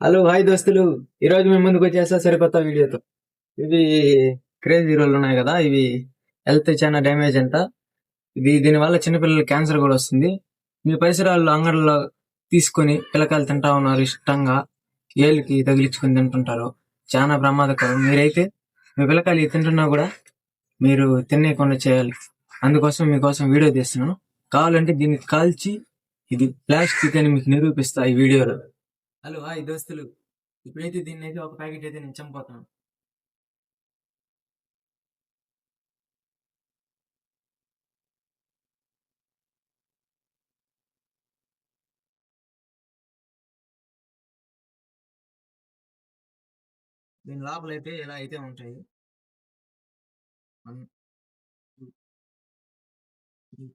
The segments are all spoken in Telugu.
హలో హాయ్ దోస్తులు. ఈరోజు మేము ముందుకు వచ్చేసా సరికొత్త వీడియోతో. ఇవి క్రేజ్ హీరోలు ఉన్నాయి కదా ఇవి హెల్త్ చాలా డ్యామేజ్ అంట. ఇది దీనివల్ల చిన్నపిల్లలకి క్యాన్సర్ కూడా వస్తుంది. మీ పరిసరాల్లో అంగడిలో తీసుకొని పిల్లకాయలు తింటా ఉన్నారు ఇష్టంగా. ఏళ్ళకి తగిలించుకొని తింటుంటారు. చాలా ప్రమాదకరం. మీరైతే మీ పిల్లకాయలు తింటున్నా కూడా మీరు తినేయకుండా చేయాలి. అందుకోసం మీకోసం వీడియో తీస్తున్నాను. కావాలంటే దీన్ని కాల్చి ఇది ప్లాస్టిక్ అని మీకు నిరూపిస్తా ఈ వీడియోలో. హలో హాయ్ దోస్తులు. ఇప్పుడైతే దీన్ని అయితే ఒక ప్యాకెట్ అయితే నేను చంపుతున్నాను దీని లోపల అయితే ఇలా అయితే ఉంటాయి. One two three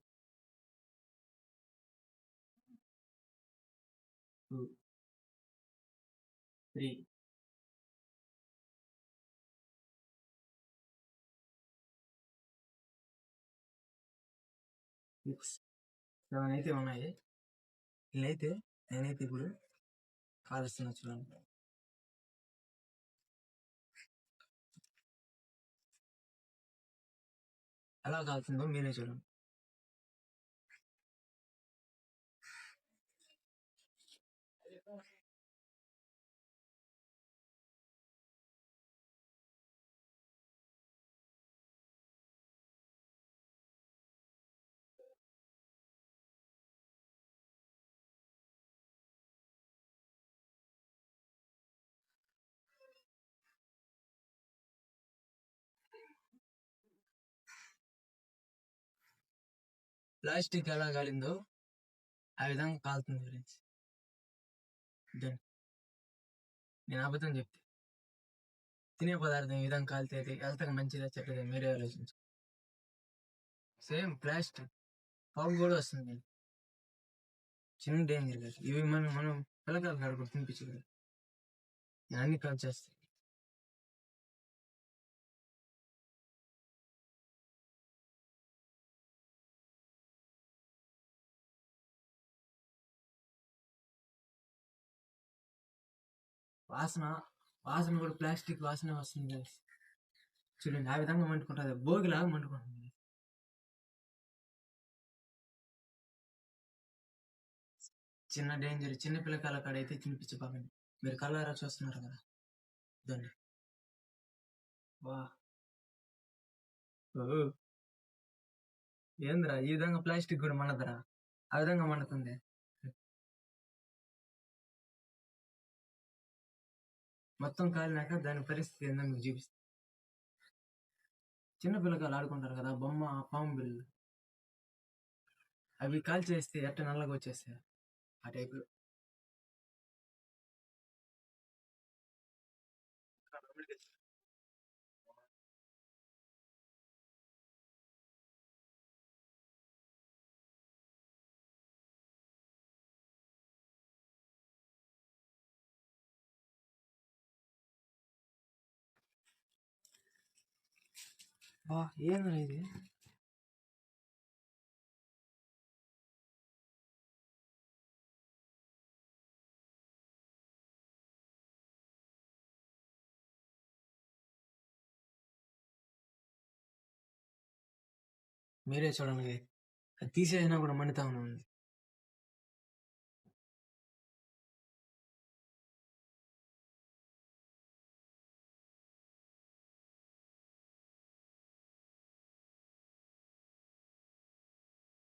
two three six seven అయితే ఉన్నాయి ఇల్లైతే నేనైతే ఇప్పుడు కాలుస్తున్నా చూడండి ఎలా కాలుతుందో మీరే చూడండి ప్లాస్టిక్ ఎలా కాలిందో ఆ విధంగా కాలుతుంది ఫ్రెండ్స్. ఇదండి. నేను అబద్ధం చెప్తే తినే పదార్థం ఈ విధంగా కాలితే అది హెల్త్కి మంచిదా చెడ్డదా మీరే ఆలోచించు. Same plastic. పౌడర్ కూడా వస్తుంది. చిన్న డేంజర్ కాదు ఇవి మనం మనం పిల్లకాయలు కాడ కూడా తినిపించలేదు అన్ని కాల్ చేస్తాయి. వాసన వాసన కూడా ప్లాస్టిక్ వాసన వస్తుంది గైస్ చూడండి ఆ విధంగా మండుకుంటుంది. భోగిలాగా మండుకుంటుంది. చిన్న డేంజర్ చిన్న పిల్లకాయల కాడ అయితే తినిపించబాకండి మీరు కళ్ళారా చూస్తున్నారు కదా? దండి వా. ఓ. ఏందిరా? ఈ విధంగా ప్లాస్టిక్ కూడా మండదరా? ఆ విధంగా మండుతుంది. మొత్తం కాలినాక దాని పరిస్థితి ఏందో మీకు చూపిస్తాను చిన్న పిల్లకాయలు ఆడుకుంటారు కదా బొమ్మ పాము బిల్లు. అవి కాల్ చేస్తే ఎట్ట నల్లగా వచ్చేస్తాయి? ఆ టైప్లో. వా ఏంద్రా ఇది మీరే చూడండి అది తీసేసినా కూడా మండుతా ఉంది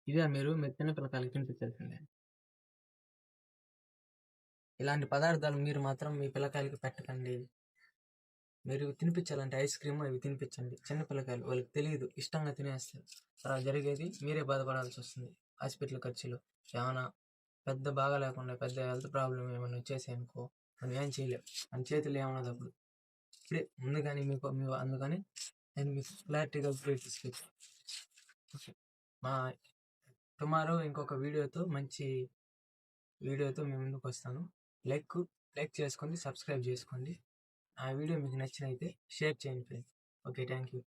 ఇదే మీరు మీ చిన్న పిల్లకాయలకి తినిపించాల్సిందే ఇలాంటి పదార్థాలు మీరు మాత్రం మీ పిల్లకాయలకి పెట్టకండి. మీరు తినిపించాలంటే ఐస్ క్రీమ్ అవి తినిపించండి. చిన్న పిల్లకాయలు వాళ్ళకి తెలియదు. ఇష్టంగా తినేస్తారు. అలా జరిగేది మీరే బాధపడాల్సి వస్తుంది. హాస్పిటల్ ఖర్చులు ఏమైనా పెద్ద బాగా లేకుండా పెద్ద హెల్త్ ప్రాబ్లం ఏమైనా వచ్చేసాయి అనుకో మనం ఏం చేయలేం. మన చేతులు ఏమైనా తప్పుడు ఇప్పుడే ముందుగానే మీకు మీ అందుకని నేను మీకు క్లారిటీగా ఇప్పుడే తీసుకొచ్చాను. మా టుమారో ఇంకొక వీడియోతో మంచి వీడియోతో మేము ముందుకు వస్తాను. లైక్ లైక్ చేసుకోండి సబ్స్క్రైబ్ చేసుకోండి. ఆ వీడియో మీకు నచ్చినైతే షేర్ చేయండి ఫ్రెండ్స్. Okay thank you